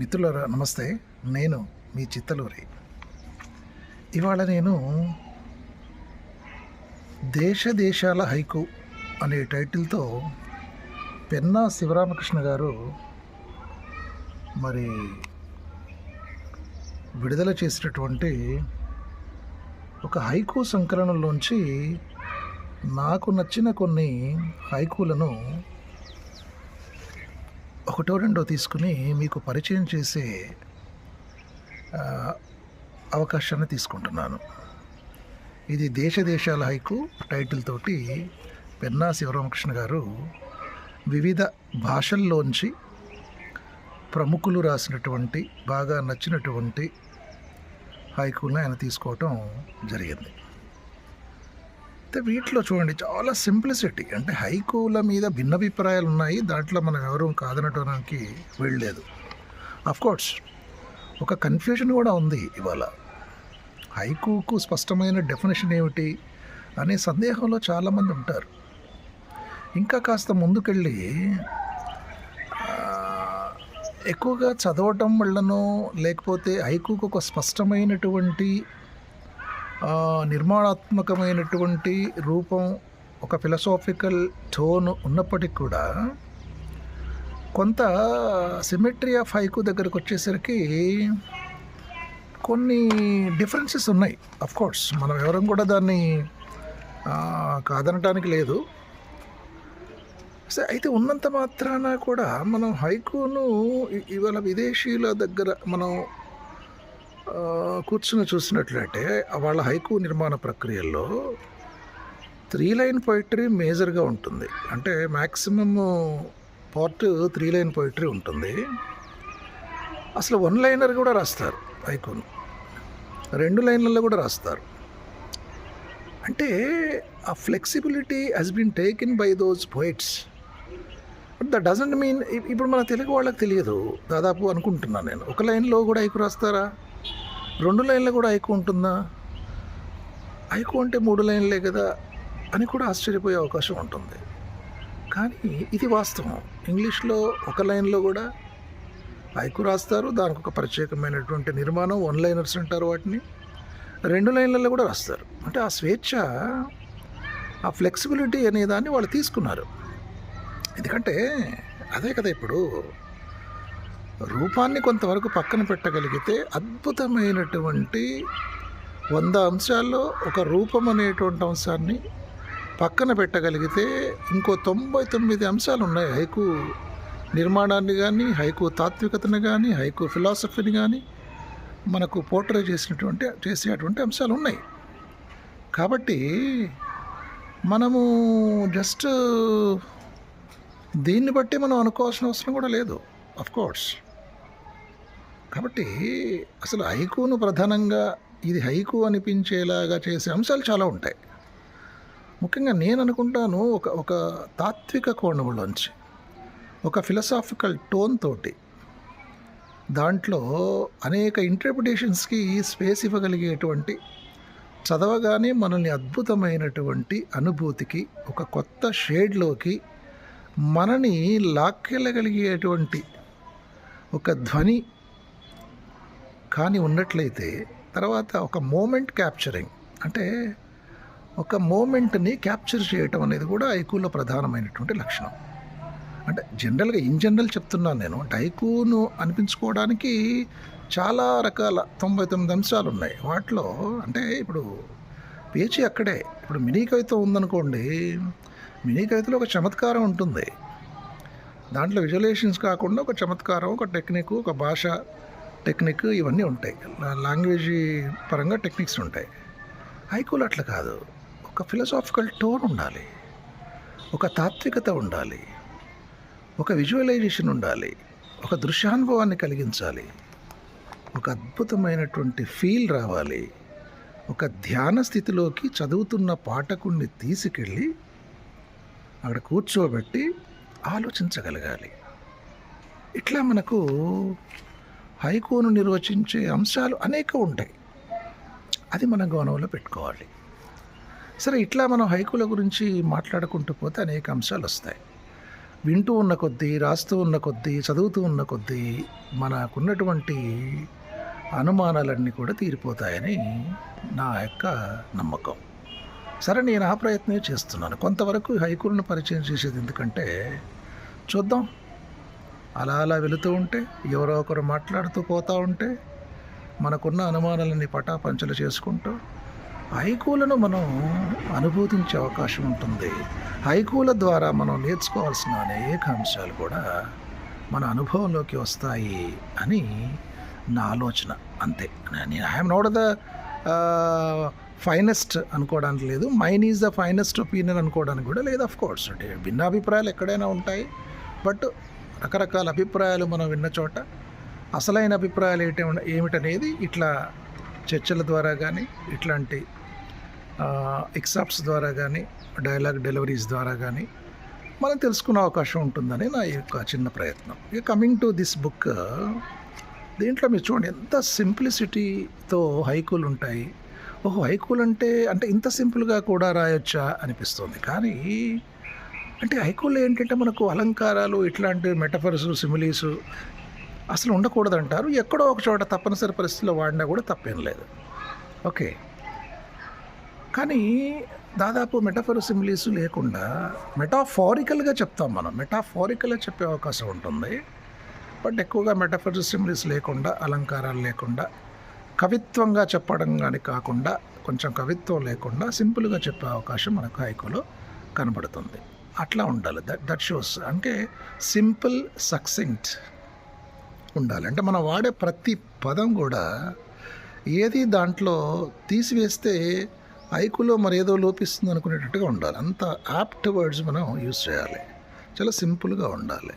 మిత్రులరా నమస్తే. నేను మీ చిత్తలూరి. ఇవాళ నేను దేశ దేశాల హైకు అనే టైటిల్తో పెన్నా శివరామకృష్ణ గారు మరి విడుదల చేసినటువంటి ఒక హైకు సంకలనంలోంచి నాకు నచ్చిన కొన్ని హైకులను ఒకటో రెండో తీసుకుని మీకు పరిచయం చేసే అవకాశాన్ని తీసుకుంటున్నాను. ఇది దేశ దేశాల హైకు టైటిల్ తోటి పెన్నా శివరామకృష్ణ గారు వివిధ భాషల్లోంచి ప్రముఖులు రాసినటువంటి బాగా నచ్చినటువంటి హైకులను ఆయన తీసుకోవటం జరిగింది. అయితే వీటిలో చూడండి చాలా సింప్లిసిటీ. అంటే హైకోల మీద భిన్నాభిప్రాయాలు ఉన్నాయి దాంట్లో మనం ఎవరూ కాదనటానికి వెళ్ళలేదు కోర్స్ ఒక కన్ఫ్యూజన్ కూడా ఉంది ఇవాళ. హైకూకు స్పష్టమైన డెఫినేషన్ ఏమిటి అనే సందేహంలో చాలామంది ఉంటారు. ఇంకా కాస్త ముందుకెళ్ళి ఎక్కువగా చదవటం వల్లనో లేకపోతే హైకుకు ఒక స్పష్టమైనటువంటి నిర్మాణాత్మకమైనటువంటి రూపం ఒక ఫిలసాఫికల్ టోన్ ఉన్నప్పటికీ కూడా కొంత సిమెట్రీ ఆఫ్ హైకు దగ్గరకు వచ్చేసరికి కొన్ని డిఫరెన్సెస్ ఉన్నాయి. అఫ్ కోర్స్ మనం ఎవరం కూడా దాన్ని కాదనటానికి లేదు. సరే, అయితే ఉన్నంత మాత్రాన కూడా మనం హైకును ఇవాళ విదేశీయుల దగ్గర మనం కూర్చుని చూసినట్లయితే వాళ్ళ హైకు నిర్మాణ ప్రక్రియల్లో త్రీ లైన్ పోయిటరీ మేజర్గా ఉంటుంది. అంటే maximum part three line poetry ఉంటుంది. అసలు వన్ లైనర్ కూడా రాస్తారు హైకును. రెండు లైన్లలో కూడా రాస్తారు. అంటే ఆ flexibility has been taken by those poets. That doesn't mean ఇప్పుడు మన తెలుగు వాళ్ళకి తెలియదు. దాదాపు అనుకుంటున్నాను నేను. ఒక లైన్లో కూడా హైకు రాస్తారా? రెండు లైన్లు కూడా ఐకు ఉంటుందా? ఐకు అంటే మూడు లైన్లే కదా అని కూడా ఆశ్చర్యపోయే అవకాశం ఉంటుంది. కానీ ఇది వాస్తవం. ఇంగ్లీష్లో ఒక లైన్లో కూడా హైకు రాస్తారు. దానికి ఒక ప్రత్యేకమైనటువంటి నిర్మాణం వన్ లైనర్స్ అంటారు వాటిని. రెండు లైన్లలో కూడా రాస్తారు. అంటే ఆ స్వేచ్ఛ ఆ ఫ్లెక్సిబిలిటీ అనే దాన్ని వాళ్ళు తీసుకున్నారు. ఎందుకంటే అదే కదా ఇప్పుడు రూపాన్ని కొంతవరకు పక్కన పెట్టగలిగితే అద్భుతమైనటువంటి వంద అంశాల్లో ఒక రూపం అనేటువంటి అంశాన్ని పక్కన పెట్టగలిగితే ఇంకో తొంభై తొమ్మిది అంశాలు ఉన్నాయి. హైకు నిర్మాణాన్ని కానీ హైకు తాత్వికతను కానీ హైకు ఫిలాసఫీని కానీ మనకు పోర్ట్రే చేసినటువంటి చేసేటువంటి అంశాలు ఉన్నాయి. కాబట్టి మనము జస్ట్ దీన్ని బట్టి మనం అనుకోవాల్సిన అవసరం కూడా లేదు. కోర్స్ కాబట్టి అసలు హైకూను ప్రధానంగా ఇది హైకు అనిపించేలాగా చేసే అంశాలు చాలా ఉంటాయి. ముఖ్యంగా నేను అనుకుంటాను ఒక ఒక తాత్విక కోణంలోంచి ఒక ఫిలసాఫికల్ టోన్ తోటి దాంట్లో అనేక ఇంటర్ప్రిటేషన్స్కి స్పేస్ ఇవ్వగలిగేటువంటి చదవగానే మనల్ని అద్భుతమైనటువంటి అనుభూతికి ఒక కొత్త షేడ్లోకి మనని లాక్కెళ్ళగలిగేటువంటి ఒక ధ్వని కానీ ఉన్నట్లయితే తర్వాత ఒక మూమెంట్ క్యాప్చరింగ్ అంటే ఒక మూమెంట్ని క్యాప్చర్ చేయటం అనేది కూడా ఐకూలో ప్రధానమైనటువంటి లక్షణం. అంటే జనరల్గా ఇన్ జనరల్ చెప్తున్నాను నేను. డైకూను అనిపించుకోవడానికి చాలా రకాల తొంభై తొమ్మిది అంశాలు ఉన్నాయి. వాటిలో అంటే ఇప్పుడు పేచీ అక్కడే. ఇప్పుడు మినీ కవిత ఉందనుకోండి. మినీ కవితలో ఒక చమత్కారం ఉంటుంది. దాంట్లో విజువలేషన్స్ కాకుండా ఒక చమత్కారం ఒక టెక్నిక్ ఒక భాష టెక్నిక్ ఇవన్నీ ఉంటాయి. లాంగ్వేజ్ పరంగా టెక్నిక్స్ ఉంటాయి. హైకూల్ అట్లా కాదు. ఒక ఫిలసాఫికల్ టోన్ ఉండాలి. ఒక తాత్వికత ఉండాలి. ఒక విజువలైజేషన్ ఉండాలి. ఒక దృశ్యానుభవాన్ని కలిగించాలి. ఒక అద్భుతమైనటువంటి ఫీల్ రావాలి. ఒక ధ్యాన స్థితిలోకి చదువుతున్న పాఠకుణ్ణి తీసుకెళ్ళి అక్కడ కూర్చోబెట్టి ఆలోచించగలగాలి. ఇట్లా మనకు హైకోను నిర్వచించే అంశాలు అనేక ఉంటాయి. అది మనం గౌరవంలో పెట్టుకోవాలి. సరే ఇట్లా మనం హైకుల గురించి మాట్లాడుకుంటూ పోతే అనేక అంశాలు వస్తాయి. వింటూ ఉన్న కొద్దీ రాస్తూ ఉన్న కొద్దీ చదువుతూ ఉన్న కొద్దీ మనకున్నటువంటి అనుమానాలన్నీ కూడా తీరిపోతాయని నా యొక్క నమ్మకం. సరే నేను ఆ ప్రయత్నమే చేస్తున్నాను. కొంతవరకు హైకులను పరిచయం చేసేది ఎందుకంటే చూద్దాం. అలా అలా వెళుతూ ఉంటే ఎవరో ఒకరు మాట్లాడుతూ పోతూ ఉంటే మనకున్న అనుమానాలని పటాపంచలు చేసుకుంటూ హైకూలను మనం అనుభూతించే అవకాశం ఉంటుంది. హైకూల ద్వారా మనం నేర్చుకోవాల్సిన అనేక అంశాలు కూడా మన అనుభవంలోకి వస్తాయి అని నా ఆలోచన. అంతే. నేను ఐఎమ్ నోట్ ద ఫైనెస్ట్ అనుకోవడానికి లేదు. Mine is the finest opinion అనుకోవడానికి కూడా లేదు అఫ్ కోర్స్ అంటే భిన్నాభిప్రాయాలు ఎక్కడైనా ఉంటాయి. బట్ రకరకాల అభిప్రాయాలు మనం విన్న చోట అసలైన అభిప్రాయాలు ఏమిటి ఏమిటనేది ఇట్లా చర్చల ద్వారా కానీ ఇట్లాంటి ఎక్సాప్ట్స్ ద్వారా కానీ డైలాగ్ డెలివరీస్ ద్వారా కానీ మనం తెలుసుకునే అవకాశం ఉంటుందని నా యొక్క చిన్న ప్రయత్నం. ఇక కమింగ్ టు దిస్ బుక్ దీంట్లో మీరు చూడండి ఎంత సింప్లిసిటీతో హైకులు ఉంటాయి. ఓహో హైకులు అంటే అంటే ఇంత సింపుల్గా కూడా రాయొచ్చా అనిపిస్తుంది. కానీ అంటే హైకోలో ఏంటంటే మనకు అలంకారాలు ఇట్లాంటి మెటఫర్స్ సిమిలీస్ అసలు ఉండకూడదు అంటారు ఎక్కడో ఒక చోట తప్పనిసరి పరిస్థితుల్లో వాడినా కూడా తప్పేం లేదు. ఓకే. కానీ దాదాపు మెటఫర్ సిమిలీస్ లేకుండా మెటాఫారికల్గా చెప్తాం మనం. మెటాఫారికల్గా చెప్పే అవకాశం ఉంటుంది. బట్ ఎక్కువగా మెటఫర్ సిమిలీస్ లేకుండా అలంకారాలు లేకుండా కవిత్వంగా చెప్పడం కానీ కాకుండా కొంచెం కవిత్వం లేకుండా సింపుల్గా చెప్పే అవకాశం మనకు హైకోలో కనబడుతుంది. అట్లా ఉండాలి. దట్ దట్ షోస్ అంటే సింపుల్ సక్సెంట్ ఉండాలి. అంటే మనం వాడే ప్రతి పదం కూడా ఏది దాంట్లో తీసివేస్తే ఐకులో మరి ఏదో లోపిస్తుంది అనుకునేటట్టుగా ఉండాలి. అంత యాప్ట్ వర్డ్స్ మనం యూజ్ చేయాలి. చాలా సింపుల్గా ఉండాలి.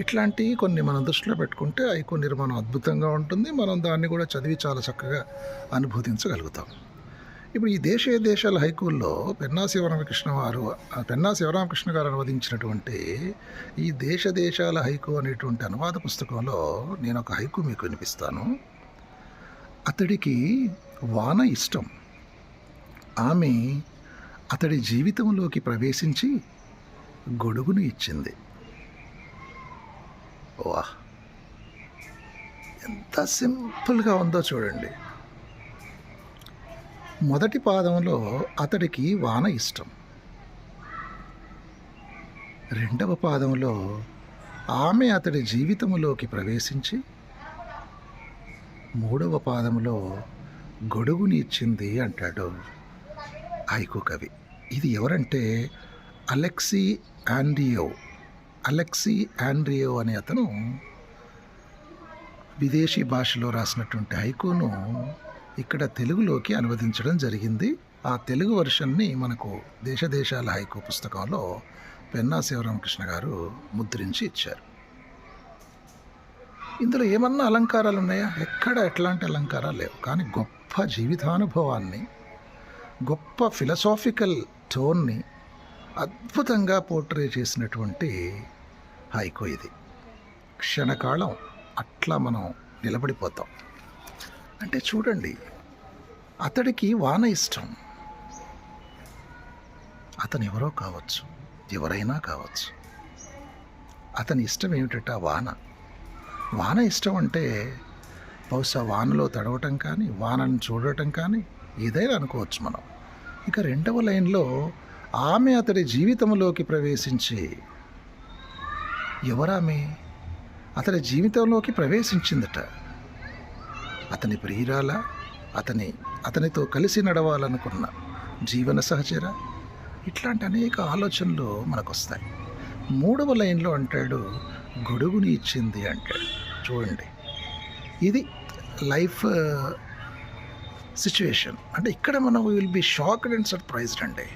ఇట్లాంటివి కొన్ని మనం దృష్టిలో పెట్టుకుంటే ఐకు నిర్మాణం అద్భుతంగా ఉంటుంది. మనం దాన్ని కూడా చదివి చాలా చక్కగా అనుభూతించగలుగుతాం. ఇప్పుడు ఈ దేశీయ దేశాల హైకోల్లో పెన్నా శివరామకృష్ణ వారు పెన్నా శివరామకృష్ణ గారు అనువదించినటువంటి ఈ దేశ దేశాల హైకు అనేటువంటి అనువాద పుస్తకంలో నేను ఒక హైకు మీకు వినిపిస్తాను. అతడికి వాన ఇష్టం. ఆమె అతడి జీవితంలోకి ప్రవేశించి గొడుగును ఇచ్చింది. వాహ్! ఎంత సింపుల్గా ఉందో చూడండి. మొదటి పాదంలో అతడికి వాన ఇష్టం. రెండవ పాదంలో ఆమె అతడి జీవితంలోకి ప్రవేశించి మూడవ పాదంలో గొడుగుని ఇచ్చింది అంటాడు ఐకు కవి. ఇది ఎవరంటే అలెక్సీ ఆండ్రియో. అలెక్సీ ఆండ్రియో అనే అతను విదేశీ భాషలో రాసినటువంటి హైకోను ఇక్కడ తెలుగులోకి అనువదించడం జరిగింది. ఆ తెలుగు వర్షన్ని మనకు దేశదేశాల హైకు పుస్తకంలో పెన్నా శివరామకృష్ణ గారు ముద్రించి ఇచ్చారు. ఇందులో ఏమన్నా అలంకారాలు ఉన్నాయా ఎక్కడ ఎట్లాంటి అలంకారాలు లేవు. కానీ గొప్ప జీవితానుభవాన్ని గొప్ప ఫిలసాఫికల్ టోన్ని అద్భుతంగా పోర్ట్రే చేసినటువంటి హైకో ఇది. క్షణకాలం అట్లా మనం నిలబడిపోతాం. అంటే చూడండి అతడికి వాన ఇష్టం. అతను ఎవరో కావచ్చు ఎవరైనా కావచ్చు. అతని ఇష్టం ఏమిటట వాన? వాన ఇష్టం అంటే బహుశా వానలో తడవటం కానీ వానను చూడటం కానీ ఏదైనా అనుకోవచ్చు మనం. ఇక రెండవ లైన్లో ఆమె అతడి జీవితంలోకి ప్రవేశించి ఎవరామె? అతడి జీవితంలోకి ప్రవేశించిందట. అతని ప్రియురాల? అతని అతనితో కలిసి నడవాలనుకున్న జీవన సహచర? ఇట్లాంటి అనేక ఆలోచనలు మనకు వస్తాయి మూడవ లైన్లో అంటాడు గొడుగుని ఇచ్చింది అంటాడు. చూడండి. ఇది లైఫ్ సిచ్యువేషన్. అంటే ఇక్కడ మనం will be shocked and surprised అండి.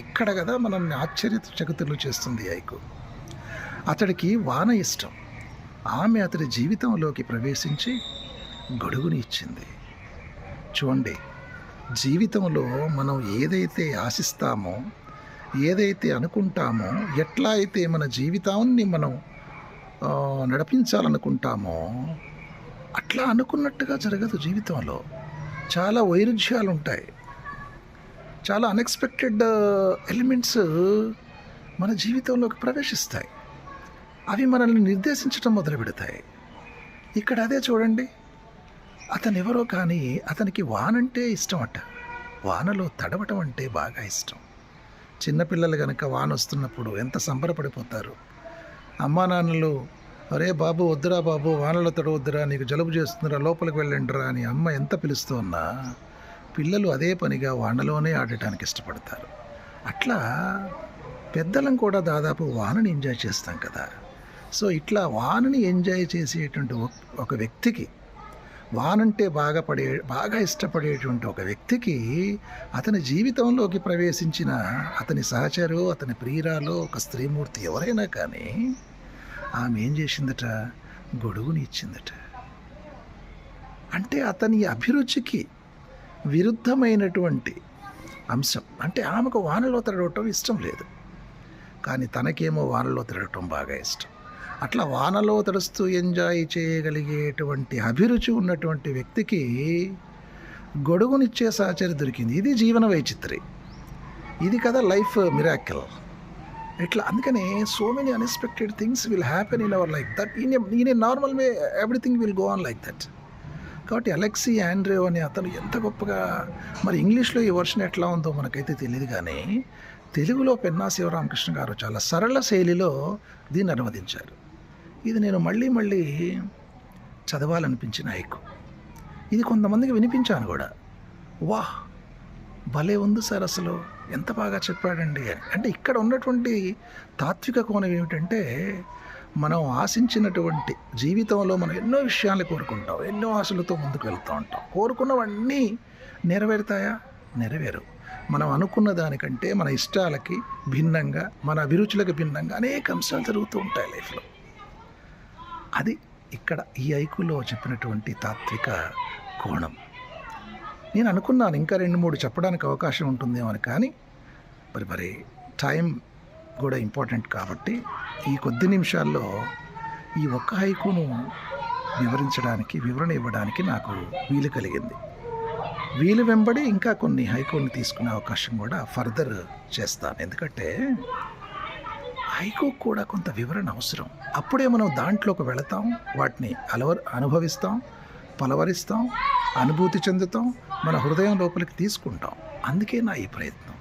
ఇక్కడ కదా మనల్ని ఆశ్చర్యచకితులు చేస్తుంది ఐకు అతడికి వాన ఇష్టం. ఆమె అతడి జీవితంలోకి ప్రవేశించి గొడుగుని ఇచ్చింది. చూడండి జీవితంలో మనం ఏదైతే ఆశిస్తామో ఏదైతే అనుకుంటామో ఎట్లా అయితే మన జీవితాన్ని మనం నడిపించాలనుకుంటామో అట్లా అనుకున్నట్టుగా జరగదు జీవితంలో. చాలా వైరుధ్యాలు ఉంటాయి చాలా అన్ఎక్స్పెక్టెడ్ ఎలిమెంట్స్ మన జీవితంలోకి ప్రవేశిస్తాయి. అవి మనల్ని నిర్దేశించడం మొదలు పెడతాయి ఇక్కడ అదే చూడండి అతను ఎవరో కానీ అతనికి వానంటే ఇష్టం అట వానలో తడవటం అంటే బాగా ఇష్టం. చిన్నపిల్లలు కనుక వాన వస్తున్నప్పుడు ఎంత సంబరపడిపోతారు? అమ్మా నాన్నలు అరే బాబు వద్దురా బాబు వానలో తడవద్దురా నీకు జలుబు చేస్తుందిరా లోపలికి వెళ్ళండిరా అని అమ్మ ఎంత పిలుస్తూ ఉన్నా పిల్లలు అదే పనిగా వానలోనే ఆడటానికి ఇష్టపడతారు. అట్లా పెద్దలం కూడా దాదాపు వానని ఎంజాయ్ చేస్తాం కదా. సో ఇట్లా వానని ఎంజాయ్ చేసేటువంటి ఒక వ్యక్తికి వానంటే బాగా పడే బాగా ఇష్టపడేటువంటి ఒక వ్యక్తికి అతని జీవితంలోకి ప్రవేశించిన అతని సహచరు అతని ప్రియురాలు ఒక స్త్రీమూర్తి ఎవరైనా కానీ ఆమె ఏం చేసిందట? గొడుగుని ఇచ్చిందట. అంటే అతని అభిరుచికి విరుద్ధమైనటువంటి అంశం. అంటే ఆమెకు వానలో తిరగటం ఇష్టం లేదు. కానీ తనకేమో వానలో తిరగటం బాగా ఇష్టం. అట్లా వానలో తడుస్తూ ఎంజాయ్ చేయగలిగేటువంటి అభిరుచి ఉన్నటువంటి వ్యక్తికి గొడుగునిచ్చే సహచరి దొరికింది. ఇది జీవన వైచిత్రి. ఇది కదా లైఫ్ మిరాకిల్. ఇట్లా అందుకనే so many unexpected things will happen in our life that in in normal way everything will go on like that కాబట్టి అలెక్సీ ఆండ్రే అనే అతను ఎంత గొప్పగా మరి ఇంగ్లీష్లో ఈ వర్షన్ ఎట్లా ఉందో మనకైతే తెలియదు కానీ తెలుగులో పెన్నా శివరామకృష్ణ గారు చాలా సరళ శైలిలో దీన్ని అనువదించారు. ఇది నేను మళ్ళీ మళ్ళీ చదవాలనిపించిన హైకు. ఇది కొంతమందికి వినిపించాను కూడా. వాహ్! భలే ఉంది సార్ అసలు. ఎంత బాగా చెప్పాడండి అని. అంటే ఇక్కడ ఉన్నటువంటి తాత్విక కోణం ఏమిటంటే మనం ఆశించినటువంటి జీవితంలో మనం ఎన్నో విషయాలు కోరుకుంటాం ఎన్నో ఆశలతో ముందుకు వెళ్తూ ఉంటాం. కోరుకున్నవన్నీ నెరవేరుతాయా? నెరవేరు. మనం అనుకున్న దానికంటే మన ఇష్టాలకి భిన్నంగా మన అభిరుచులకు భిన్నంగా అనేక అంశాలు జరుగుతూ ఉంటాయి లైఫ్లో. అది ఇక్కడ ఈ ఐకులో చెప్పినటువంటి తాత్విక కోణం. నేను అనుకున్నాను ఇంకా రెండు మూడు చెప్పడానికి అవకాశం ఉంటుందేమో అని కానీ మరి మరి టైం కూడా ఇంపార్టెంట్ కాబట్టి ఈ కొద్ది నిమిషాల్లో ఈ ఒక్క హైకును వివరించడానికి వివరణ ఇవ్వడానికి నాకు వీలు కలిగింది. వీలు వెంబడి ఇంకా కొన్ని హైకోని తీసుకునే అవకాశం కూడా ఫర్దర్ చేస్తాను. ఎందుకంటే హైకు కూడా కొంత వివరణ అవసరం. అప్పుడే మనం దాంట్లోకి వెళతాం వాటిని అలవర్ అనుభవిస్తాం పలవరిస్తాం అనుభూతి చెందుతాం మన హృదయం లోపలికి తీసుకుంటాం. అందుకే నా ఈ ప్రయత్నం.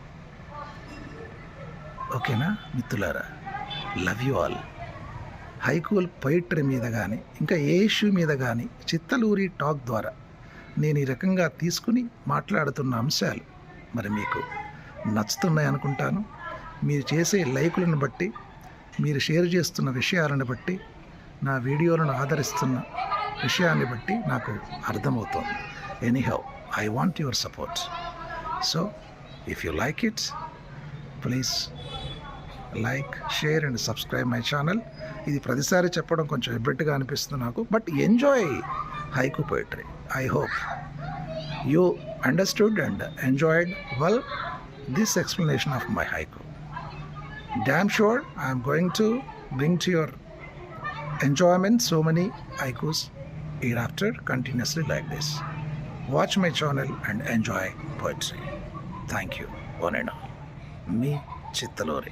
ఓకేనా మిత్రులారా? Love you all. హైకూల్ పొయిట్రీ మీద కానీ ఇంకా ఏ ఇష్యూ మీద కానీ చిత్తలూరి టాక్ ద్వారా నేను ఈ రకంగా తీసుకుని మాట్లాడుతున్న అంశాలు మరి మీకు నచ్చుతున్నాయి అనుకుంటాను మీరు చేసే లైకులను బట్టి మీరు షేర్ చేస్తున్న విషయాలను బట్టి నా వీడియోలను ఆదరిస్తున్న విషయాన్ని బట్టి నాకు అర్థమవుతోంది. Anyhow I want your support so if you like it please like share and subscribe my channel ఇది ప్రతిసారి చెప్పడం కొంచెం ఎబ్బెట్టుగా అనిపిస్తుంది నాకు but enjoy haiku poetry I hope you understood and enjoyed well this explanation of my haiku damn sure I'm going to bring to your enjoyment so many haikus hereafter continuously like this. Watch my channel and enjoy poetry. Thank you, one and all. Me, Chittalori.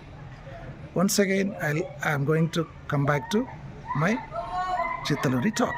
Once again, I'll, I'm going to come back to my Chittalori talk.